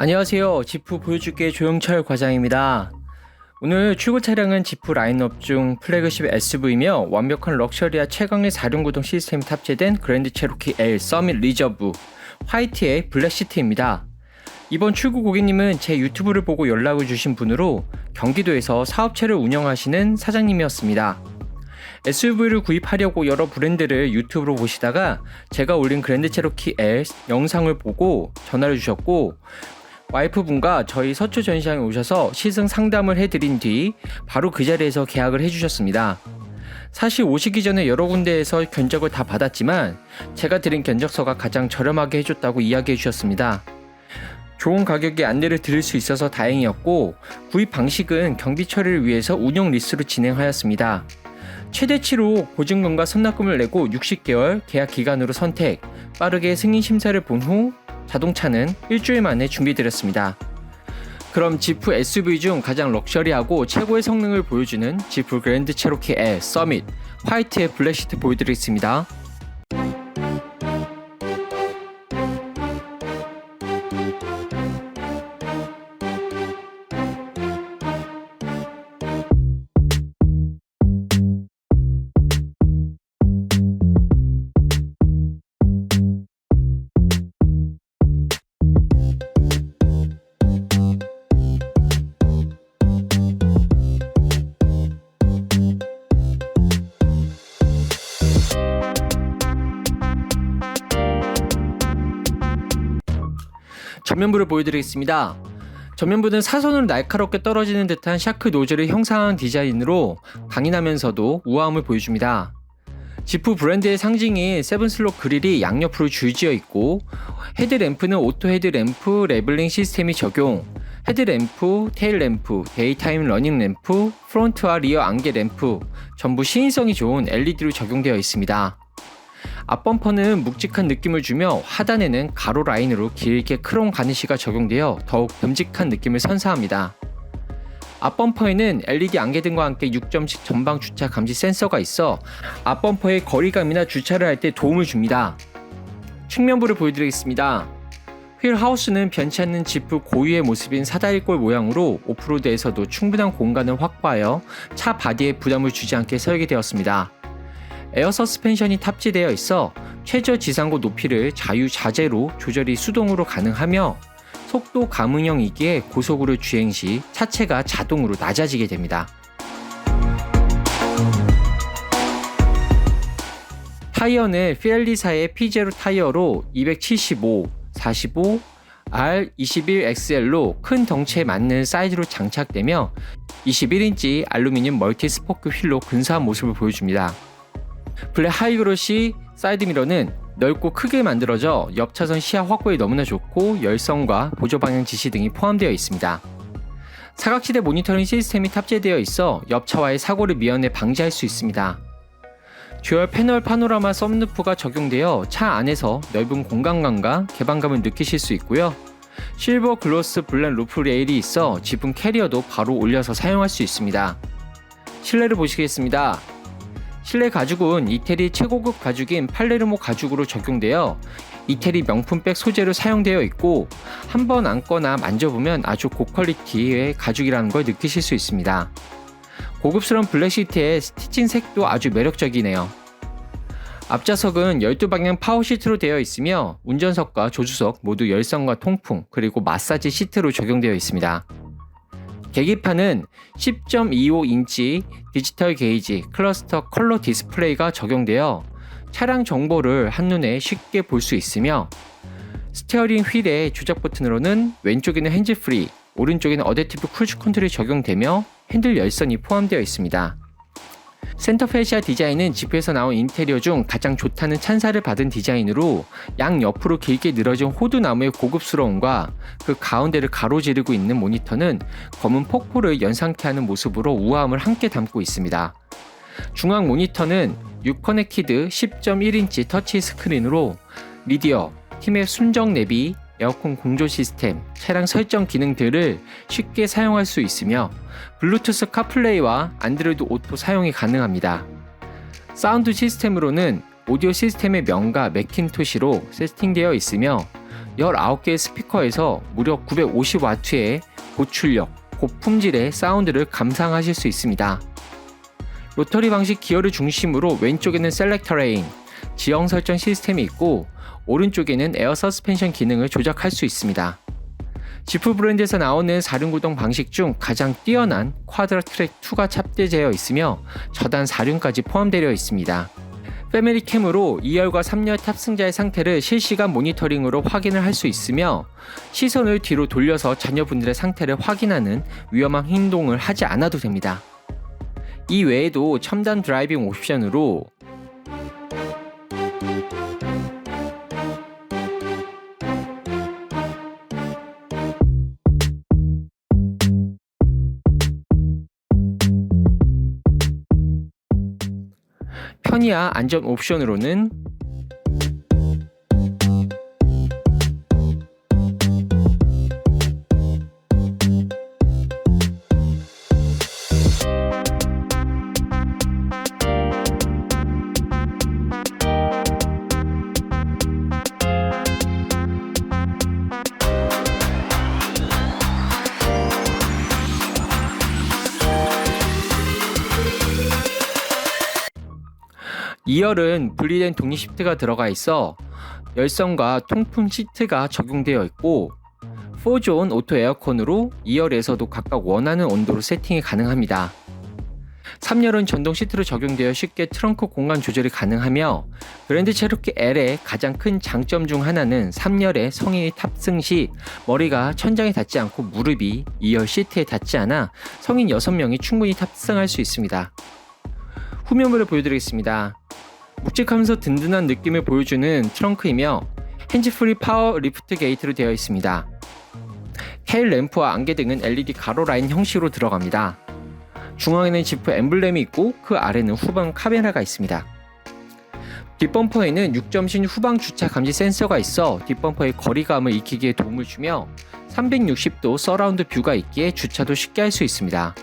안녕하세요. 지프 보여줄게 조영철 과장입니다. 오늘 출고 차량은 지프 라인업 중 플래그십 SUV이며 완벽한 럭셔리와 최강의 4륜구동 시스템이 탑재된 그랜드 체로키 L 서밋 리저브 화이트의 블랙 시트입니다. 이번 출고 고객님은 제 유튜브를 보고 연락을 주신 분으로 경기도에서 사업체를 운영하시는 사장님이었습니다. SUV를 구입하려고 여러 브랜드를 유튜브로 보시다가 제가 올린 그랜드 체로키 L 영상을 보고 전화를 주셨고 와이프분과 저희 서초 전시장에 오셔서 시승 상담을 해드린 뒤 바로 그 자리에서 계약을 해주셨습니다. 사실 오시기 전에 여러 군데에서 견적을 다 받았지만 제가 드린 견적서가 가장 저렴하게 해줬다고 이야기해 주셨습니다. 좋은 가격에 안내를 드릴 수 있어서 다행이었고 구입 방식은 경비 처리를 위해서 운영 리스로 진행하였습니다. 최대치로 보증금과 선납금을 내고 60개월 계약 기간으로 선택, 빠르게 승인 심사를 본 후 자동차는 일주일 만에 준비드렸습니다. 그럼 지프 SUV 중 가장 럭셔리하고 최고의 성능을 보여주는 지프 그랜드 체로키 L 서밋 화이트의 블랙시트 보여드리겠습니다. 전면부를 보여드리겠습니다. 전면부는 사선으로 날카롭게 떨어지는 듯한 샤크 노즐을 형상한 디자인으로 강인하면서도 우아함을 보여줍니다. 지프 브랜드의 상징인 세븐슬롯 그릴이 양옆으로 줄지어 있고 헤드램프는 오토 헤드램프 레블링 시스템이 적용 헤드램프, 테일램프, 데이타임 러닝 램프, 프론트와 리어 안개 램프 전부 시인성이 좋은 LED로 적용되어 있습니다. 앞범퍼는 묵직한 느낌을 주며 하단에는 가로 라인으로 길게 크롬 가니쉬가 적용되어 더욱 듬직한 느낌을 선사합니다. 앞범퍼에는 LED 안개등과 함께 6점식 전방 주차 감지 센서가 있어 앞범퍼의 거리감이나 주차를 할 때 도움을 줍니다. 측면부를 보여드리겠습니다. 휠 하우스는 변치 않는 지프 고유의 모습인 사다리꼴 모양으로 오프로드에서도 충분한 공간을 확보하여 차 바디에 부담을 주지 않게 설계되었습니다. 에어 서스펜션이 탑재되어 있어 최저 지상고 높이를 자유자재로 조절이 수동으로 가능하며 속도 감응형이기에 고속으로 주행 시 차체가 자동으로 낮아지게 됩니다. 타이어는 피엘리사의 P0 타이어로 275, 45, R21XL로 큰 덩치에 맞는 사이즈로 장착되며 21인치 알루미늄 멀티 스포크 휠로 근사한 모습을 보여줍니다. 블랙 하이그로시 사이드미러는 넓고 크게 만들어져 옆 차선 시야 확보에 너무나 좋고 열선과 보조 방향 지시 등이 포함되어 있습니다. 사각지대 모니터링 시스템이 탑재되어 있어 옆차와의 사고를 미연에 방지할 수 있습니다. 듀얼 패널 파노라마 썬루프가 적용되어 차 안에서 넓은 공간감과 개방감을 느끼실 수 있고요. 실버 글로스 블랙 루프 레일이 있어 지붕 캐리어도 바로 올려서 사용할 수 있습니다. 실내를 보시겠습니다. 실내 가죽은 이태리 최고급 가죽인 팔레르모 가죽으로 적용되어 이태리 명품백 소재로 사용되어 있고 한 번 안거나 만져보면 아주 고퀄리티의 가죽이라는 걸 느끼실 수 있습니다. 고급스러운 블랙시트의 스티칭 색도 아주 매력적이네요. 앞좌석은 12방향 파워 시트로 되어 있으며 운전석과 조수석 모두 열선과 통풍 그리고 마사지 시트로 적용되어 있습니다. 계기판은 10.25인치 디지털 게이지 클러스터 컬러 디스플레이가 적용되어 차량 정보를 한눈에 쉽게 볼 수 있으며 스티어링 휠의 조작 버튼으로는 왼쪽에는 핸즈프리, 오른쪽에는 어댑티브 크루즈 컨트롤이 적용되며 핸들 열선이 포함되어 있습니다. 센터 페시아 디자인은 지프에서 나온 인테리어 중 가장 좋다는 찬사를 받은 디자인으로 양 옆으로 길게 늘어진 호두나무의 고급스러움과 그 가운데를 가로지르고 있는 모니터는 검은 폭포를 연상케 하는 모습으로 우아함을 함께 담고 있습니다. 중앙 모니터는 6커넥티드 10.1인치 터치 스크린으로 미디어, 팀의 순정 내비, 에어컨 공조 시스템, 차량 설정 기능들을 쉽게 사용할 수 있으며 블루투스 카플레이와 안드로이드 오토 사용이 가능합니다. 사운드 시스템으로는 오디오 시스템의 명가 맥킨토시로 세팅되어 있으며 19개의 스피커에서 무려 950와트의 고출력, 고품질의 사운드를 감상하실 수 있습니다. 로터리 방식 기어를 중심으로 왼쪽에는 셀렉터 레인, 지형 설정 시스템이 있고 오른쪽에는 에어 서스펜션 기능을 조작할 수 있습니다. 지프 브랜드에서 나오는 4륜 구동 방식 중 가장 뛰어난 쿼드라 트랙 2가 탑재되어 있으며 저단 4륜까지 포함되어 있습니다. 패밀리 캠으로 2열과 3열 탑승자의 상태를 실시간 모니터링으로 확인을 할 수 있으며 시선을 뒤로 돌려서 자녀분들의 상태를 확인하는 위험한 행동을 하지 않아도 됩니다. 이 외에도 첨단 드라이빙 옵션으로 편의와 안전 옵션으로는 이열은 분리된 독립 시트가 들어가 있어 열선과 통풍 시트가 적용되어 있고 4존 오토 에어컨으로 2열에서도 각각 원하는 온도로 세팅이 가능합니다. 3열은 전동 시트로 적용되어 쉽게 트렁크 공간 조절이 가능하며 그랜드 체로키 L의 가장 큰 장점 중 하나는 3열의 성인이 탑승 시 머리가 천장에 닿지 않고 무릎이 2열 시트에 닿지 않아 성인 6명이 충분히 탑승할 수 있습니다. 후면부를 보여드리겠습니다. 묵직하면서 든든한 느낌을 보여주는 트렁크이며 핸즈프리 파워 리프트 게이트로 되어 있습니다. 테일 램프와 안개 등은 LED 가로 라인 형식으로 들어갑니다. 중앙에는 지프 엠블렘이 있고 그 아래는 후방 카메라가 있습니다. 뒷범퍼에는 6점신 후방 주차 감지 센서가 있어 뒷범퍼의 거리감을 익히기에 도움을 주며 360도 서라운드 뷰가 있기에 주차도 쉽게 할 수 있습니다.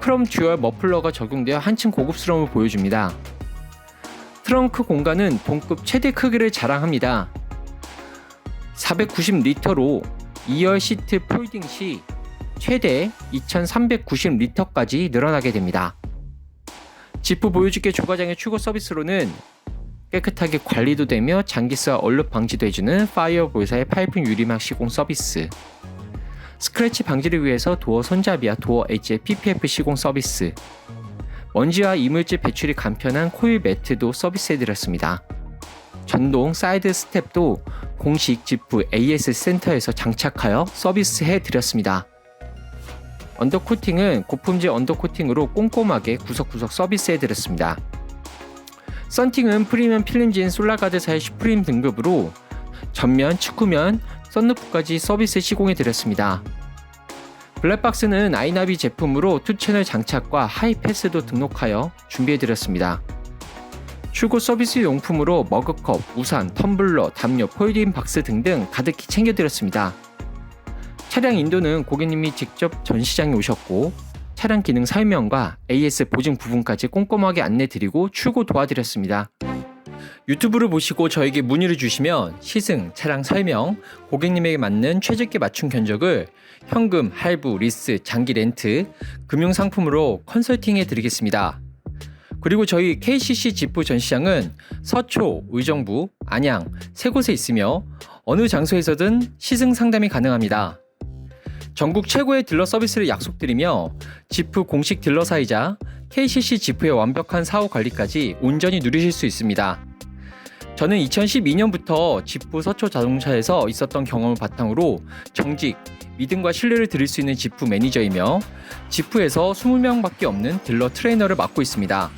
크롬 듀얼 머플러가 적용되어 한층 고급스러움을 보여줍니다. 트렁크 공간은 동급 최대 크기를 자랑합니다. 490리터로 2열 시트 폴딩 시 최대 2390리터까지 늘어나게 됩니다. 지프 보유주께 조과장의 추가 서비스로는 깨끗하게 관리도 되며 장기스와 얼룩 방지도 해주는 파이어 볼사의 파이프 유리막 시공 서비스 스크래치 방지를 위해서 도어 손잡이와 도어 엣지의 PPF 시공 서비스 먼지와 이물질 배출이 간편한 코일 매트도 서비스해드렸습니다. 전동 사이드 스텝도 공식 지프 AS 센터에서 장착하여 서비스해드렸습니다. 언더코팅은 고품질 언더코팅으로 꼼꼼하게 구석구석 서비스해드렸습니다. 썬팅은 프리미엄 필름진 솔라가드사의 슈프림 등급으로 전면, 측후면, 썬루프까지 서비스 시공해드렸습니다. 블랙박스는 아이나비 제품으로 투채널 장착과 하이패스도 등록하여 준비해드렸습니다. 출고 서비스 용품으로 머그컵, 우산, 텀블러, 담요, 폴딩 박스 등등 가득히 챙겨드렸습니다. 차량 인도는 고객님이 직접 전시장에 오셨고 차량 기능 설명과 AS 보증 부분까지 꼼꼼하게 안내드리고 출고 도와드렸습니다. 유튜브를 보시고 저에게 문의를 주시면 시승, 차량 설명, 고객님에게 맞는 최적의 맞춤 견적을 현금, 할부, 리스, 장기 렌트, 금융 상품으로 컨설팅해 드리겠습니다. 그리고 저희 KCC 지프 전시장은 서초, 의정부, 안양 세 곳에 있으며 어느 장소에서든 시승 상담이 가능합니다. 전국 최고의 딜러 서비스를 약속드리며 지프 공식 딜러사이자 KCC 지프의 완벽한 사후 관리까지 온전히 누리실 수 있습니다. 저는 2012년부터 지프 서초 자동차에서 있었던 경험을 바탕으로 정직, 믿음과 신뢰를 드릴 수 있는 지프 매니저이며 지프에서 20명밖에 없는 딜러 트레이너를 맡고 있습니다.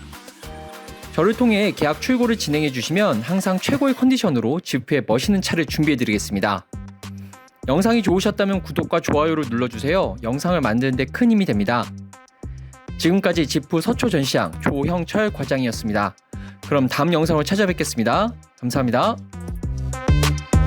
저를 통해 계약 출고를 진행해 주시면 항상 최고의 컨디션으로 지프의 멋있는 차를 준비해 드리겠습니다. 영상이 좋으셨다면 구독과 좋아요를 눌러주세요. 영상을 만드는데 큰 힘이 됩니다. 지금까지 지프 서초 전시장 조형철 과장이었습니다. 그럼 다음 영상으로 찾아뵙겠습니다. 감사합니다.